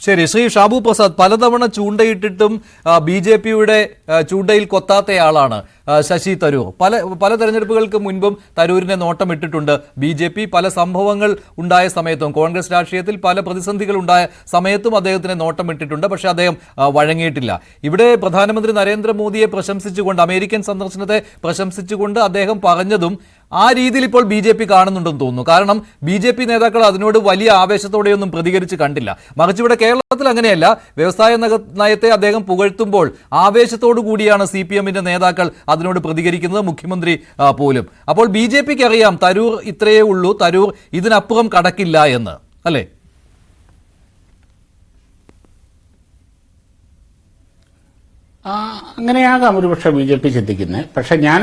ശരി ശ്രീ ഷാബു പ്രസാദ് പലതവണ ചൂണ്ടയിട്ടിട്ടും B J പിയുടെ ചൂണ്ടയിൽ കൊത്താത്തയാളാണ്. ശശി തരൂർ. പല പല തെരഞ്ഞെടുപ്പുകൾക്ക് മുൻപും തരൂരിനെ നോട്ടമിട്ടിട്ടുണ്ട്. ബി ജെ പി പല സംഭവങ്ങൾ ഉണ്ടായ സമയത്തും കോൺഗ്രസ് രാഷ്ട്രീയത്തിൽ പല പ്രതിസന്ധികൾ ഉണ്ടായ സമയത്തും അദ്ദേഹത്തിന് നോട്ടമിട്ടിട്ടുണ്ട് പക്ഷേ അദ്ദേഹം വഴങ്ങിയിട്ടില്ല. ഇവിടെ പ്രധാനമന്ത്രി നരേന്ദ്രമോദിയെ പ്രശംസിച്ചുകൊണ്ട് അമേരിക്കൻ സന്ദർശനത്തെ പ്രശംസിച്ചുകൊണ്ട് അദ്ദേഹം പറഞ്ഞതും ആ രീതിയിൽ ഇപ്പോൾ ബി ജെ പി കാണുന്നുണ്ടെന്ന് തോന്നുന്നു. കാരണം ബി ജെ പി നേതാക്കൾ അതിനോട് വലിയ ആവേശത്തോടെയൊന്നും പ്രതികരിച്ച് കണ്ടില്ല. മറിച്ച് ഇവിടെ കേരളത്തിൽ അങ്ങനെയല്ല. വ്യവസായ നയത്തെ അദ്ദേഹം പുകഴ്ത്തുമ്പോൾ ആവേശത്തോടു കൂടിയാണ് സി പി എമ്മിന്റെ നേതാക്കൾ അതിനോട് പ്രതികരിക്കുന്നത് മുഖ്യമന്ത്രി പോലും. അപ്പോൾ ബി ജെ പിക്ക് അറിയാം തരൂർ ഇത്രയേ ഉള്ളൂ തരൂർ ഇതിനപ്പുറം കടക്കില്ല എന്ന്. അല്ലേ? അങ്ങനെയാകാം ഒരുപക്ഷെ ബി ജെ പി ചിന്തിക്കുന്നത് പക്ഷെ ഞാൻ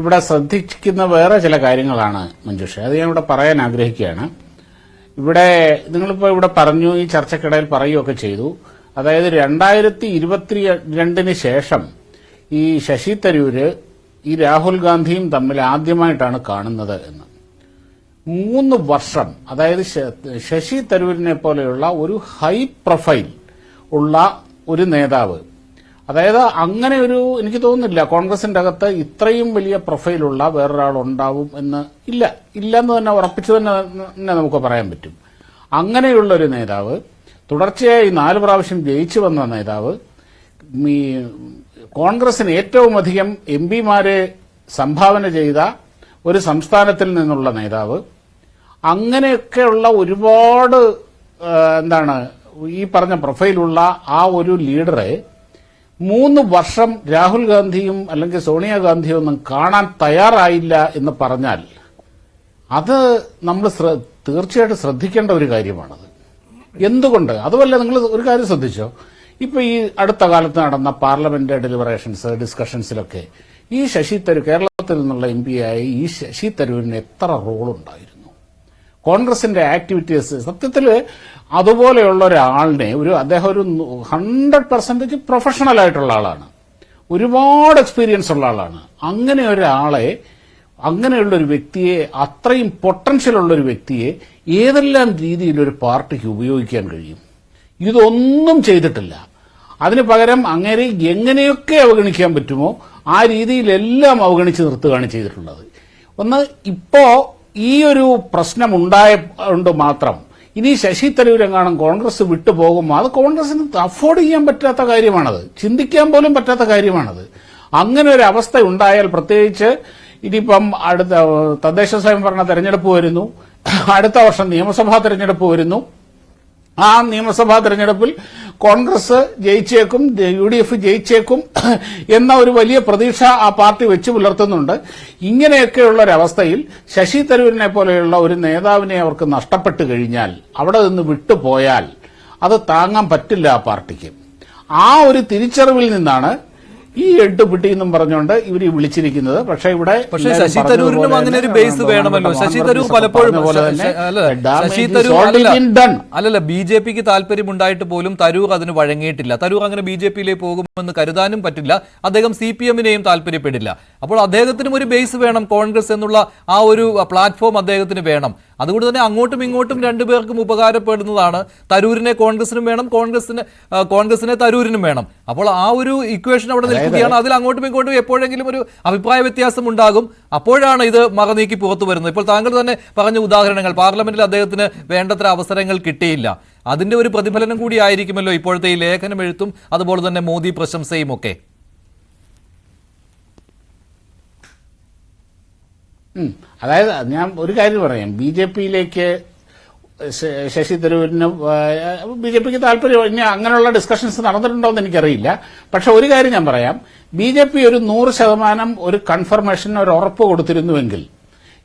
ഇവിടെ ശ്രദ്ധിക്കുന്ന വേറെ ചില കാര്യങ്ങളാണ് മഞ്ജുഷ അത് ഞാൻ ഇവിടെ പറയാൻ ആഗ്രഹിക്കുകയാണ്. ഇവിടെ നിങ്ങളിപ്പോൾ ഇവിടെ പറഞ്ഞു ഈ ചർച്ചക്കിടയിൽ പറയുകയൊക്കെ ചെയ്തു. അതായത് രണ്ടായിരത്തി ഇരുപത്തി രണ്ടിന് ശേഷം ഈ ശശി തരൂര് ഈ രാഹുൽ ഗാന്ധിയും തമ്മിൽ ആദ്യമായിട്ടാണ് കാണുന്നത് എന്ന്. മൂന്ന് വർഷം അതായത് ശശി തരൂരിനെ പോലെയുള്ള ഒരു ഹൈ പ്രൊഫൈൽ ഉള്ള ഒരു നേതാവ്. അതായത് അങ്ങനെ ഒരു എനിക്ക് തോന്നുന്നില്ല കോൺഗ്രസിന്റെ അകത്ത് ഇത്രയും വലിയ പ്രൊഫൈലുള്ള വേറൊരാൾ ഉണ്ടാവും എന്ന് ഇല്ല. ഇല്ലെന്ന് തന്നെ ഉറപ്പിച്ചു തന്നെ തന്നെ നമുക്ക് പറയാൻ പറ്റും. അങ്ങനെയുള്ള ഒരു നേതാവ് തുടർച്ചയായി നാല് പ്രാവശ്യം ജയിച്ചു വന്ന നേതാവ് ഈ കോൺഗ്രസിന് ഏറ്റവും അധികം എം പിമാരെ സംഭാവന ചെയ്ത ഒരു സംസ്ഥാനത്തിൽ നിന്നുള്ള നേതാവ്. അങ്ങനെയൊക്കെയുള്ള ഒരുപാട് എന്താണ് ഈ പറഞ്ഞ പ്രൊഫൈലുള്ള ആ ഒരു ലീഡറെ മൂന്ന് വർഷം രാഹുൽ ഗാന്ധിയും അല്ലെങ്കിൽ സോണിയാഗാന്ധിയും ഒന്നും കാണാൻ തയ്യാറായില്ല എന്ന് പറഞ്ഞാൽ അത് നമ്മൾ തീർച്ചയായിട്ടും ശ്രദ്ധിക്കേണ്ട ഒരു കാര്യമാണത്. എന്തുകൊണ്ട്? അതുമല്ല നിങ്ങൾ ഒരു കാര്യം ശ്രദ്ധിച്ചോ? ഇപ്പൊ ഈ അടുത്ത കാലത്ത് നടന്ന പാർലമെന്റ് ഡെലിബറേഷൻസ് ഡിസ്കഷൻസിലൊക്കെ ഈ ശശി തരൂർ കേരളത്തിൽ നിന്നുള്ള എം പി ആയി ഈ ശശി തരൂരിന് എത്ര റോൾ ഉണ്ടായിരുന്നു കോൺഗ്രസിന്റെ ആക്ടിവിറ്റീസ് സത്യത്തിൽ അതുപോലെയുള്ള ഒരാളിനെ ഒരു അദ്ദേഹം ഒരു ഹൺഡ്രഡ് പെർസെന്റേജ് പ്രൊഫഷണൽ ആയിട്ടുള്ള ആളാണ്. ഒരുപാട് എക്സ്പീരിയൻസ് ഉള്ള ആളാണ്. അങ്ങനെ ഒരാളെ അങ്ങനെയുള്ള ഒരു വ്യക്തിയെ അത്രയും പൊട്ടൻഷ്യൽ ഉള്ള ഒരു വ്യക്തിയെ ഏതെല്ലാം രീതിയിൽ ഒരു പാർട്ടിക്ക് ഉപയോഗിക്കാൻ കഴിയും? ഇതൊന്നും ചെയ്തിട്ടില്ല. അതിന് പകരം അങ്ങനെ എങ്ങനെയൊക്കെ അവഗണിക്കാൻ പറ്റുമോ ആ രീതിയിലെല്ലാം അവഗണിച്ച് നിർത്തുകയാണ് ചെയ്തിട്ടുള്ളത്. ഒന്ന് ഇപ്പോ ഈ ഒരു പ്രശ്നം ഉണ്ടായതുകൊണ്ട് മാത്രം. ഇനി ശശി തരൂരെങ്ങാണം കോൺഗ്രസ് വിട്ടുപോകുമ്പോൾ അത് കോൺഗ്രസിന് അഫോർഡ് ചെയ്യാൻ പറ്റാത്ത കാര്യമാണത്. ചിന്തിക്കാൻ പോലും പറ്റാത്ത കാര്യമാണത്. അങ്ങനെ ഒരു അവസ്ഥ ഉണ്ടായാൽ പ്രത്യേകിച്ച് ഇനിയിപ്പം അടുത്ത തദ്ദേശ സ്വയംഭരണ തെരഞ്ഞെടുപ്പ് വരുന്നു. അടുത്ത വർഷം നിയമസഭാ തെരഞ്ഞെടുപ്പ് വരുന്നു. ആ നിയമസഭാ തെരഞ്ഞെടുപ്പിൽ കോൺഗ്രസ് ജയിച്ചേക്കും യു ഡി എഫ് ജയിച്ചേക്കും എന്ന ഒരു വലിയ പ്രതീക്ഷ ആ പാർട്ടി വെച്ച് പുലർത്തുന്നുണ്ട്. ഇങ്ങനെയൊക്കെയുള്ള ഒരവസ്ഥയിൽ ശശി തരൂരിനെ പോലെയുള്ള ഒരു നേതാവിനെ അവർക്ക് നഷ്ടപ്പെട്ടു കഴിഞ്ഞാൽ അവിടെ നിന്ന് വിട്ടുപോയാൽ അത് താങ്ങാൻ പറ്റില്ല ആ പാർട്ടിക്ക്. ആ ഒരു തിരിച്ചറിവിൽ നിന്നാണ് ഈ എട്ട് പിട്ടി എന്നും പറഞ്ഞുകൊണ്ട് ഇവർ വിളിച്ചിരിക്കുന്നത്. പക്ഷേ ഇവിടെ പക്ഷേ ശശി തരൂരിനും അങ്ങനെ ഒരു ബേസ് വേണമല്ലോ. ശശി തരൂർ പലപ്പോഴും ശശി തരൂർ അല്ലല്ല. ബി ജെ പിക്ക് താല്പര്യം ഉണ്ടായിട്ട് പോലും തരൂർ അതിന് വഴങ്ങിയിട്ടില്ല. തരൂർ അങ്ങനെ ബി ജെ പിയിലേക്ക് പോകുമെന്ന് കരുതാനും പറ്റില്ല. അദ്ദേഹം സി പി എമ്മിനെയും താല്പര്യപ്പെടില്ല. അപ്പോൾ അദ്ദേഹത്തിനും ഒരു ബേസ് വേണം കോൺഗ്രസ് എന്നുള്ള ആ ഒരു പ്ലാറ്റ്ഫോം അദ്ദേഹത്തിന് വേണം. അതുകൊണ്ട് തന്നെ അങ്ങോട്ടും ഇങ്ങോട്ടും രണ്ടുപേർക്കും ഉപകാരപ്പെടുന്നതാണ്. തരൂരിനെ കോൺഗ്രസിനും വേണം കോൺഗ്രസിന് കോൺഗ്രസിനെ തരൂരിനും വേണം. അപ്പോൾ ആ ഒരു ഇക്വേഷൻ അവിടെ നിൽക്കുകയാണ്. അതിൽ അങ്ങോട്ടും ഇങ്ങോട്ടും എപ്പോഴെങ്കിലും ഒരു അഭിപ്രായ വ്യത്യാസം ഉണ്ടാകും. അപ്പോഴാണ് ഇത് മറനീക്കി പുറത്തു വരുന്നത്. ഇപ്പോൾ താങ്കൾ തന്നെ പറഞ്ഞ ഉദാഹരണങ്ങൾ. പാർലമെന്റിൽ അദ്ദേഹത്തിന് വേണ്ടത്ര അവസരങ്ങൾ കിട്ടിയില്ല. അതിന്റെ ഒരു പ്രതിഫലനം കൂടി ആയിരിക്കുമല്ലോ ഇപ്പോഴത്തെ ഈ ലേഖനം എഴുത്തും അതുപോലെ തന്നെ മോദി പ്രശംസയും ഒക്കെ അതായത് ഞാൻ ഒരു കാര്യം പറയാം. ബി ജെ പിയിലേക്ക് ശശി തരൂരിന് ബി ജെ പിക്ക് താല്പര്യം ഇനി അങ്ങനെയുള്ള ഡിസ്കഷൻസ് നടന്നിട്ടുണ്ടോ എന്ന് എനിക്കറിയില്ല. പക്ഷെ ഒരു കാര്യം ഞാൻ പറയാം. ബി ജെ പി ഒരു നൂറ് ശതമാനം ഒരു കൺഫർമേഷൻ ഒരു ഉറപ്പ് കൊടുത്തിരുന്നുവെങ്കിൽ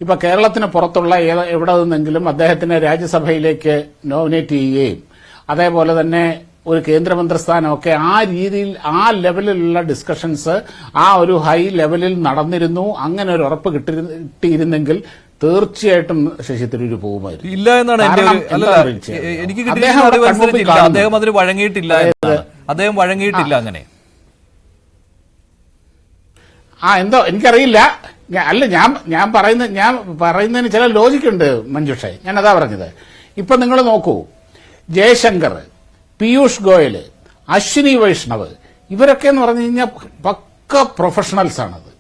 ഇപ്പൊ കേരളത്തിന് പുറത്തുള്ള എവിടെ നിന്നെങ്കിലും അദ്ദേഹത്തിനെ രാജ്യസഭയിലേക്ക് നോമിനേറ്റ് ചെയ്യുകയും അതേപോലെ തന്നെ ഒരു കേന്ദ്രമന്ത്രിസ്ഥാനമൊക്കെ ആ രീതിയിൽ ആ ലെവലിലുള്ള ഡിസ്കഷൻസ് ആ ഒരു ഹൈ ലെവലിൽ നടന്നിരുന്നു. അങ്ങനെ ഒരു ഉറപ്പ് കിട്ടി- കിട്ടിയിരുന്നെങ്കിൽ തീർച്ചയായിട്ടും ശശി തരൂര് പോകുമായിരുന്നു. ഇല്ല എന്നാണ് എനിക്ക് അദ്ദേഹം കിട്ടിയ അതിന് വഴങ്ങിയിട്ടില്ല അദ്ദേഹം വഴങ്ങിയിട്ടില്ല അങ്ങനെ. ആ എന്തോ എനിക്കറിയില്ല. അല്ല ഞാൻ ഞാൻ പറയുന്ന ഞാൻ പറയുന്നതിന് ചില ലോജിക് ഉണ്ട് മഞ്ജുഷേ. ഞാൻ അതാ പറഞ്ഞത്. ഇപ്പൊ നിങ്ങൾ നോക്കൂ. ജയശങ്കർ പീയൂഷ് ഗോയൽ അശ്വിനി വൈഷ്ണവ് ഇവരൊക്കെ എന്ന് പറഞ്ഞു കഴിഞ്ഞാൽ പക്ക പ്രൊഫഷണൽസ് ആണത്.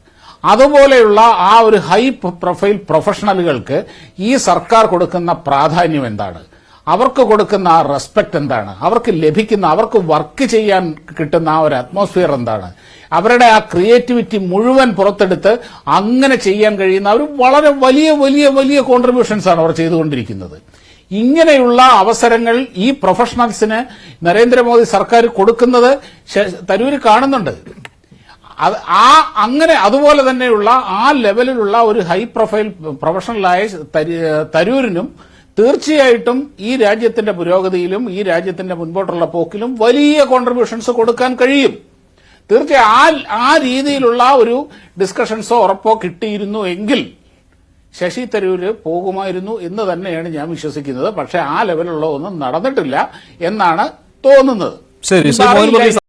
അതുപോലെയുള്ള ആ ഒരു ഹൈ പ്രൊഫൈൽ പ്രൊഫഷണലുകൾക്ക് ഈ സർക്കാർ കൊടുക്കുന്ന പ്രാധാന്യം എന്താണ്? അവർക്ക് കൊടുക്കുന്ന ആ റെസ്പെക്ട് എന്താണ്? അവർക്ക് ലഭിക്കുന്ന അവർക്ക് വർക്ക് ചെയ്യാൻ കിട്ടുന്ന ആ ഒരു അറ്റ്മോസ്ഫിയർ എന്താണ്? അവരുടെ ആ ക്രിയേറ്റിവിറ്റി മുഴുവൻ പുറത്തെടുത്ത് അങ്ങനെ ചെയ്യാൻ കഴിയുന്ന അവർ വളരെ വലിയ വലിയ വലിയ കോൺട്രിബ്യൂഷൻസ് ആണ് അവർ ചെയ്തുകൊണ്ടിരിക്കുന്നത്. ഇങ്ങനെയുള്ള അവസരങ്ങൾ ഈ പ്രൊഫഷണൽസിന് നരേന്ദ്രമോദി സർക്കാർ കൊടുക്കുന്നത് തരൂര് കാണുന്നുണ്ട്. ആ അങ്ങനെ അതുപോലെ തന്നെയുള്ള ആ ലെവലിലുള്ള ഒരു ഹൈ പ്രൊഫൈൽ പ്രൊഫഷണലായ തരി- തരൂരിനും തീർച്ചയായിട്ടും ഈ രാജ്യത്തിന്റെ പുരോഗതിയിലും ഈ രാജ്യത്തിന്റെ മുൻപോട്ടുള്ള പോക്കിലും വലിയ കോൺട്രിബ്യൂഷൻസ് കൊടുക്കാൻ കഴിയും. തീർച്ചയായും ആ രീതിയിലുള്ള ഒരു ഡിസ്കഷൻസോ ഉറപ്പോ കിട്ടിയിരുന്നു എങ്കിൽ ശശി തരൂര് പോകുമായിരുന്നു എന്ന് തന്നെയാണ് ഞാൻ വിശ്വസിക്കുന്നത്. പക്ഷെ ആ ലെവലുള്ള ഒന്നും നടന്നിട്ടില്ല എന്നാണ് തോന്നുന്നത്. ശരി